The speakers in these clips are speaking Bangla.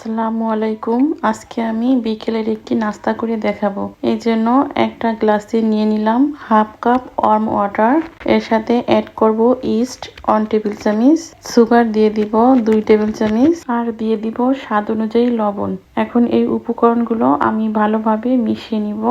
আসসালামু আলাইকুম। আজকে আমি বিকেলের একটি নাস্তা করে দেখাবো। এই জন্য একটা গ্লাসে নিয়ে নিলাম হাফ কাপ ওয়ার্ম ওয়াটার এর সাথে অ্যাড করব ইস্ট ওয়ান টেবিল চামিচ। সুগার দিয়ে দিব দুই টেবিল চামিচ। আর দিয়ে দিব স্বাদ অনুযায়ী লবণ। এখন এই উপকরণগুলো আমি ভালোভাবে মিশিয়ে নিব।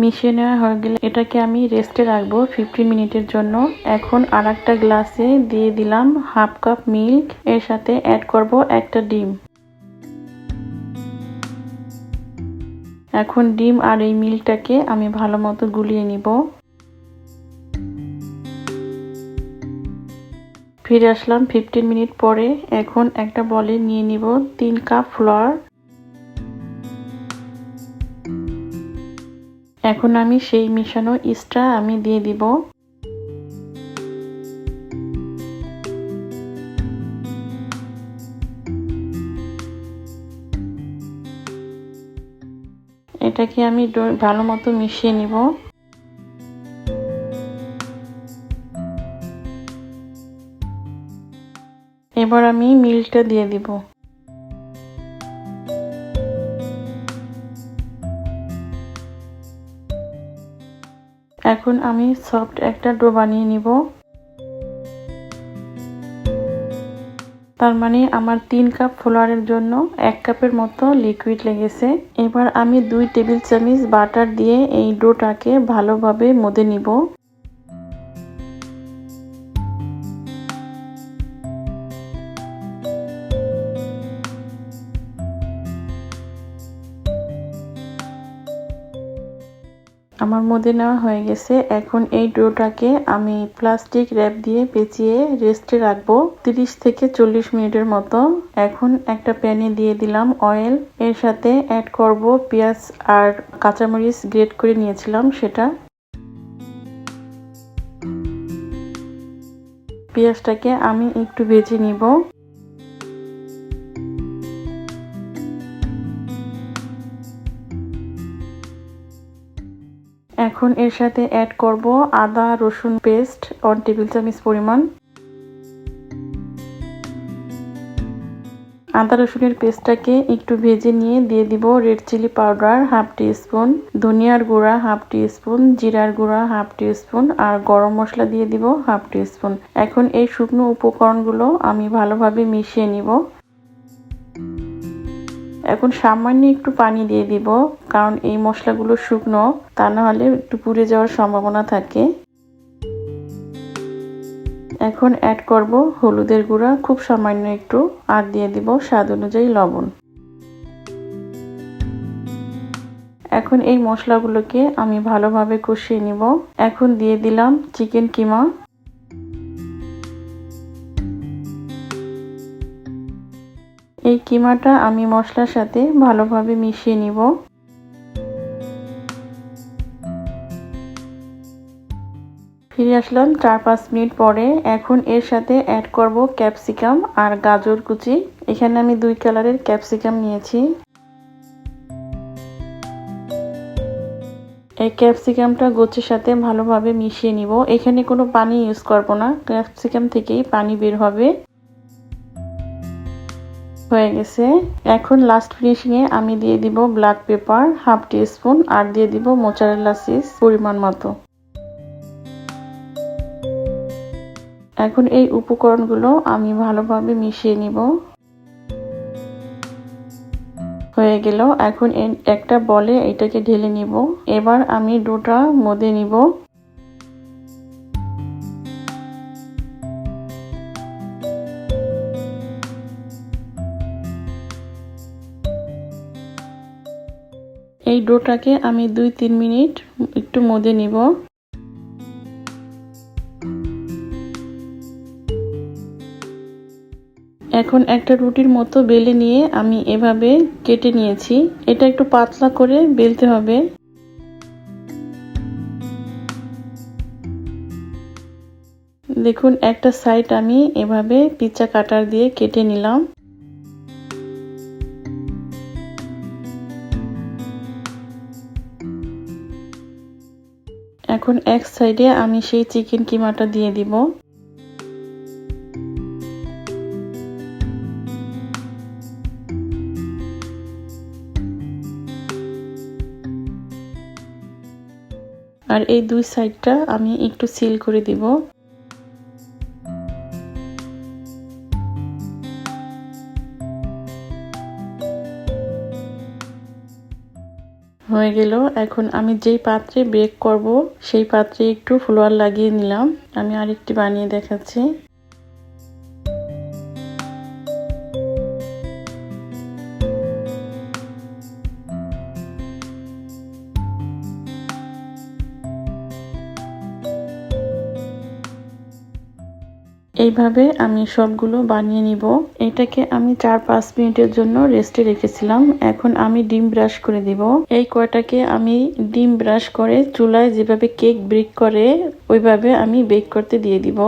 মিশিয়ে নেওয়া হয়ে গেলে এটাকে আমি রেস্টে রাখব ফিফটিন মিনিটের জন্য। এখন আর একটা গ্লাসে দিয়ে দিলাম হাফ কাপ মিল্ক। এর সাথে অ্যাড করব একটা ডিম। এখন ডিম আর এই মিল্কটাকে আমি ভালো মতো গুলিয়ে নিব। ফিরে আসলাম ফিফটিন মিনিট পরে। এখন একটা বলে নিয়ে নিব তিন কাপ ফ্লোয়ার এখন আমি সেই মিশানো ইস্টটা আমি দিয়ে দিব। এটাকে আমি ভালো মতো মিশিয়ে নিব। এবার আমি মিল্কটা দিয়ে দিব। এখন আমি সফট একটা ডো বানিয়ে নিব। তার মানে আমার তিন কাপ ফ্লোয়ারের জন্য এক কাপের মতো লিকুইড লেগেছে। এবার আমি দুই টেবিল চামচ বাটার দিয়ে এই ডোটাকে ভালোভাবে মদে নিব। আমার মধ্যে নেওয়া হয়ে গেছে। এখন এই ডোটাকে আমি প্লাস্টিক র্যাপ দিয়ে পেঁচিয়ে রেস্টে রাখব তিরিশ থেকে চল্লিশ মিনিটের মতো। এখন একটা প্যানে দিয়ে দিলাম অয়েল। এর সাথে অ্যাড করব পেঁয়াজ আর কাঁচামরিচ গ্রেট করে নিয়েছিলাম সেটা। পেঁয়াজটাকে আমি একটু ভেজে নিব। এখন এর সাথে অ্যাড করব আদা, রসুন পেস্ট ওয়ান টেবিল চামচ পরিমাণ। আদা, রসুনের পেস্টটাকে একটু ভেজে নিয়ে দিয়ে দিব red chili powder half teaspoon ধনিয়ার গুঁড়া হাফ টি স্পুন জিরার গুঁড়া হাফ টি স্পুন আর গরম মশলা দিয়ে দিব হাফ টি স্পুন এখন এই শুকনো উপকরণগুলো আমি ভালোভাবে মিশিয়ে নিব। এখন সামান্য একটু পানি দিয়ে দিব, কারণ এই মশলাগুলো শুকনো, তা না হলে একটু পুড়ে যাওয়ার সম্ভাবনা থাকে। এখন অ্যাড করব হলুদের গুঁড়া, খুব সামান্য একটু। আর দিয়ে দিব স্বাদ অনুযায়ী লবণ। এখন এই মশলাগুলোকে আমি ভালোভাবে কষিয়ে নিব। এখন দিয়ে দিলাম চিকেন কিমা। এই কিমাটা আমি মশলার সাথে ভালোভাবে মিশিয়ে নিব। ফিরে আসলাম চার পাঁচ মিনিট পরে। এখন এর সাথে অ্যাড করব ক্যাপসিকাম আর গাজর কুচি। এখানে আমি দুই কালারের ক্যাপসিকাম নিয়েছি। এই ক্যাপসিকামটা গোছের সাথে ভালোভাবে মিশিয়ে নিব। এখানে কোনো পানি ইউজ করব না। ক্যাপসিকাম থেকেই পানি বের হবে। হয়ে গেছে। এখন লাস্ট ফিনিশিং এ আমি দিয়ে দিব black pepper half teaspoon আর দিয়ে দিব মোচারেলা চিজ পরিমাণ মতো। এখন এই উপকরণগুলো আমি ভালোভাবে মিশিয়ে নিব। হয়ে গেল। এখন একটা বলে এটাকে ঢেলে নিব। এবার আমি ডোটা মদে নিব। এই ডোটাকে আমি দুই তিন মিনিট একটু মদে নিব। এখন একটা রুটির মতো বেলে নিয়ে আমি এভাবে কেটে নিয়েছি। এটা একটু পাতলা করে বেলতে হবে। দেখুন, একটা সাইড আমি এভাবে পিচা কাটার দিয়ে কেটে নিলাম। এখন এক সাইডে আমি সেই চিকেন কিমাটা দিয়ে দিব। আর এই দুই সাইডটা আমি একটু সিল করে দিব। হয়ে গেল। এখন আমি যেই পাত্রে বেক করব, সেই পাত্রে একটু ফ্লোয়ার লাগিয়ে নিলাম। আমি আরেকটি বানিয়ে দেখাচ্ছি। এইভাবে আমি সবগুলো বানিয়ে নিব। এটাকে আমি চার পাঁচ মিনিটের জন্য রেস্টে রেখেছিলাম। এখন আমি ডিম ব্রাশ করে দিব। এই কয়টাকে আমি ডিম ব্রাশ করে চুলায় যেভাবে কেক বেক করে, ওইভাবে আমি বেক করতে দিয়ে দিব।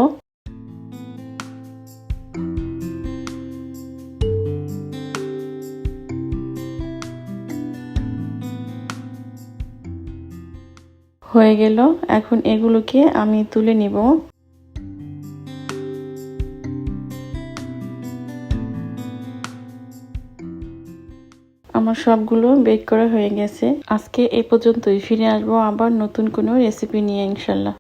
হয়ে গেল। এখন এগুলোকে আমি তুলে নিব। আমার সবগুলো বেক করা হয়ে গেছে। আজকে এ পর্যন্তই। ফিরে আসব আবার নতুন কোনো রেসিপি নিয়ে, ইনশাল্লাহ।